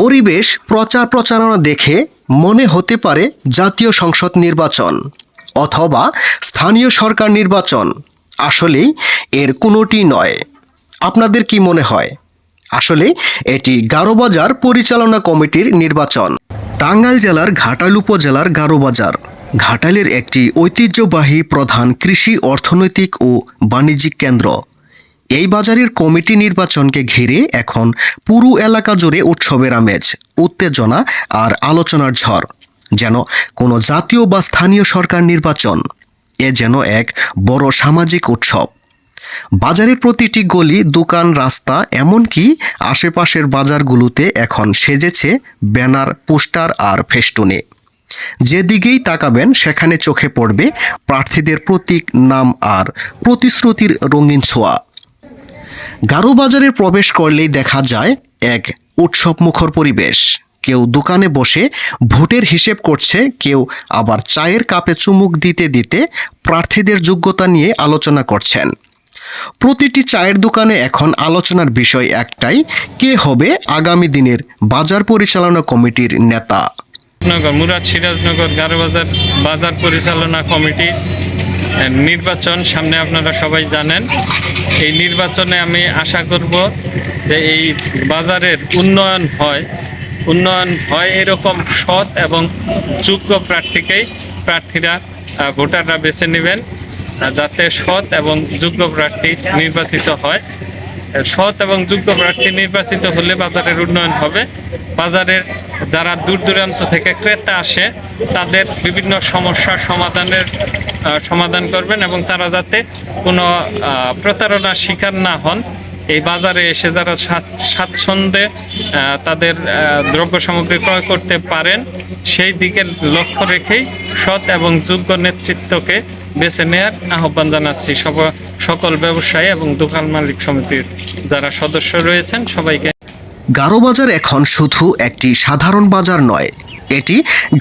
পরিবেশ প্রচার প্রচারণা দেখে মনে হতে পারে জাতীয় সংসদ নির্বাচন অথবা স্থানীয় সরকার নির্বাচন। আসলেই এর কোনোটি নয়। আপনাদের কি মনে হয়? আসলে এটি গারোবাজার পরিচালনা কমিটির নির্বাচন। টাঙ্গাইল জেলার ঘাটাল উপজেলার গারোবাজার। ঘাটালের একটি ঐতিহ্যবাহী প্রধান কৃষি, অর্থনৈতিক ও বাণিজ্যিক কেন্দ্র। এই বাজারের কমিটি নির্বাচনকে ঘিরে এখন পুরো এলাকা জুড়ে উৎসবের আমেজ, উত্তেজনা আর আলোচনার ঝড়। যেন কোনো জাতীয় বা স্থানীয় সরকার নির্বাচন, এ যেন এক বড় সামাজিক উৎসব। বাজারের প্রতিটি গলি, দোকান, রাস্তা, এমনকি আশেপাশের বাজারগুলোতে এখন সেজেছে ব্যানার, পোস্টার আর ফেস্টুনে। যেদিকেই তাকাবেন, সেখানে চোখে পড়বে প্রার্থীদের প্রতীক, নাম আর প্রতিশ্রুতির রঙিন ছোঁয়া। গারো বাজারে প্রবেশ করলেই দেখা যায় এক উৎসব মুখর পরিবেশ। কেউ দোকানে বসে ভোটের হিসেব করছে, কেউ আবার চায়ের কাপে চুমুক দিতে দিতে প্রার্থীদের যোগ্যতা নিয়ে আলোচনা করছেন। প্রতিটি চায়ের দোকানে এখন আলোচনার বিষয় একটাই, কে হবে আগামী দিনের বাজার পরিচালনা কমিটির নেতা? মুরাদ সিরাজনগর গারোবাজার বাজার পরিচালনা কমিটি। নির্বাচন সামনে আপনারা সবাই জানেন। এই নির্বাচনে আমি আশা করব যে এই বাজারের উন্নয়ন হয়। উন্নয়ন হয় এরকম সৎ এবং যোগ্য প্রার্থীকেই প্রার্থীরা ভোটাররা বেছে নেবেন যাতে সৎ এবং যোগ্য প্রার্থী নির্বাচিত হয়। সৎ এবং যোগ্য প্রার্থী নির্বাচিত হলে বাজারের উন্নয়ন হবে। বাজারের যারা দূর দূরান্ত থেকে ক্রেতা আসে, তাদের বিভিন্ন সমস্যার সমাধানের সমাধান করবেন এবং তারা যাতে কোনো প্রতারণার শিকার না হন। এই বাজারে এসে যারা স্বাচ্ছ- স্বাচ্ছন্দ্যে তাদের দ্রব্য সামগ্রী ক্রয় করতে পারেন, সেই দিকে লক্ষ্য রেখেই সৎ এবং যোগ্য নেতৃত্বকে বেছে নেওয়ার আহ্বান জানাচ্ছি। সব সকল ব্যবসায়ী এবং দোকান মালিক সমিতির যারা সদস্য রয়েছেন সবাইকে গারো বাজার এখন শুধু একটি সাধারণ বাজার নয়, এটি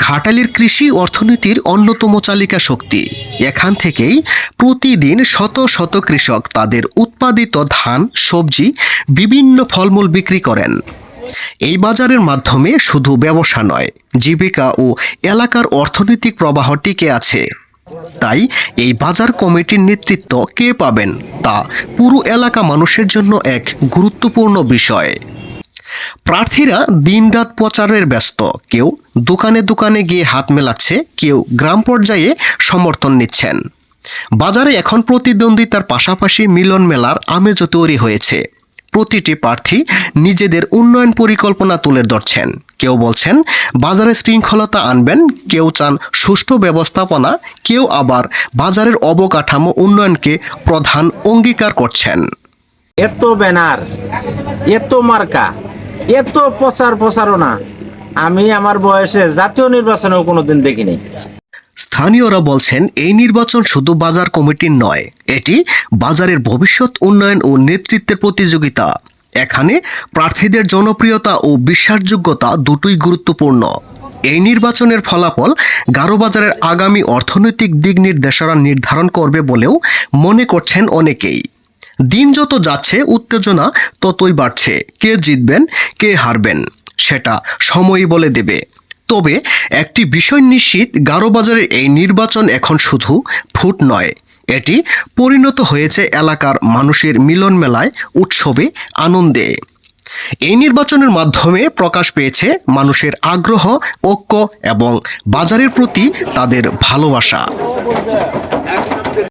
ঘাটালের কৃষি অর্থনীতির অন্যতম চালিকা শক্তি। এখান থেকেই প্রতিদিন শত শত কৃষক তাদের উৎপাদিত ধান, সবজি, বিভিন্ন ফলমূল বিক্রি করেন। এই বাজারের মাধ্যমে শুধু ব্যবসা নয়, জীবিকা ও এলাকার অর্থনৈতিক প্রবাহ টিকে আছে। তাই এই বাজার কমিটির নেতৃত্ব কে পাবেন তা পুরো এলাকা মানুষের জন্য এক গুরুত্বপূর্ণ বিষয়। প্রার্থীরা দিনরাত প্রচারের ব্যস্ত। কেউ দোকানে দোকানে গিয়ে হাত মেলাচ্ছে, কেউ গ্রাম পর্যায়ে সমর্থন নিচ্ছেন। বাজারে এখন প্রতিদ্বন্দ্বিতার পাশাপাশি মিলন মেলার আমেজও তৈরি হয়েছে। প্রতিটি প্রার্থী নিজেদের উন্নয়ন পরিকল্পনা তুলে ধরছেন। কেউ বলছেন, বাজারে শৃঙ্খলতা আনবেন, কেউ চান সুষ্ঠু ব্যবস্থাপনা, কেউ আবার বাজারের অবকাঠামো উন্নয়নকে প্রধান অঙ্গীকার করছেন। এত ব্যানার, এত মার্কা, এত প্রচার প্রচারণা, আমি আমার বয়সে জাতীয় নির্বাচনেও কোনোদিন দেখিনি। স্থানীয়রা বলছেন, এই নির্বাচন শুধু বাজার কমিটির নয়, এটি বাজারের ভবিষ্যৎ উন্নয়ন ও নেতৃত্বের প্রতিযোগিতা। এখানে প্রার্থীদের জনপ্রিয়তা ও বিশ্বাসযোগ্যতা দুটোই গুরুত্বপূর্ণ। এই নির্বাচনের ফলাফল গারো বাজারের আগামী অর্থনৈতিক দিক নির্দেশনা নির্ধারণ করবে বলেও মনে করছেন অনেকেই। দিন যত যাচ্ছে, উত্তেজনা ততই বাড়ছে। কে জিতবেন, কে হারবেন, সেটা সময়ই বলে দেবে। তবে একটি বিষয় নিশ্চিত গারোবাজারের এই নির্বাচন এখন শুধু ফুট নয়। এটি পরিণত হয়েছে এলাকার মানুষের মিলন মেলায় উৎসবে, আনন্দে। এই নির্বাচনের মাধ্যমে প্রকাশ পেয়েছে মানুষের আগ্রহ, ঐক্য এবং বাজারের প্রতি তাদের ভালোবাসা।